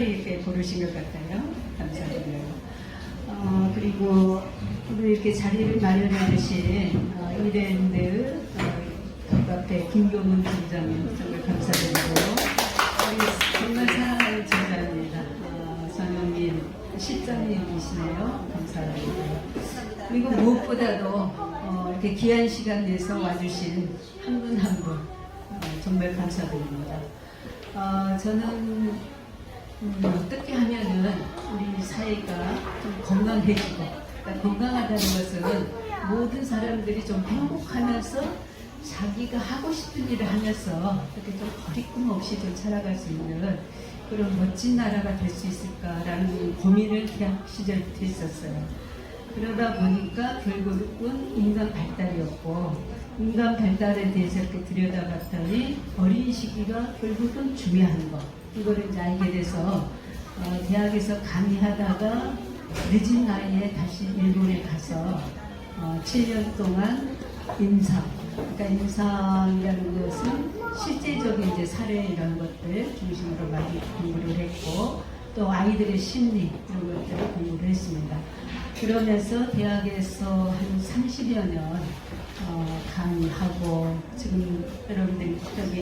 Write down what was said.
이렇게 고르신 것 같아요. 감사드려요. 어, 그리고 오늘 이렇게 자리를 마련해 주신 어, 이랜드 어, 앞에 김경훈 팀장님 정말 감사드리고 우리 사랑하는 팀장입니다. 어, 정영민 실장님이시네요. 감사드리고요. 그리고 무엇보다도 어, 이렇게 귀한 시간 내서 와주신 한 분 한분 어, 정말 감사드립니다. 어, 저는 음, 어떻게 하면은 우리 사회가 좀 건강해지고 그러니까 건강하다는 것은 모든 사람들이 좀 행복하면서 자기가 하고 싶은 일을 하면서 이렇게 좀 거리낌 없이 좀 살아갈 수 있는 그런 멋진 나라가 될 수 있을까라는 고민을 대학 시절부터 했었어요. 그러다 보니까 결국은 인간 발달이었고 인간 발달에 대해서 이렇게 들여다봤더니 어린 시기가 결국은 중요한 거 이거를 이제 알게 돼서 어, 대학에서 강의하다가 늦은 나이에 다시 일본에 가서 어, 7년 동안 임상 그러니까 임상이라는 것은 실제적인 이제 사례 이런 것들 중심으로 많이 공부를 했고 또 아이들의 심리 이런 것들을 공부를 했습니다. 그러면서 대학에서 한 30여 년 어, 강의하고 지금 여러분들이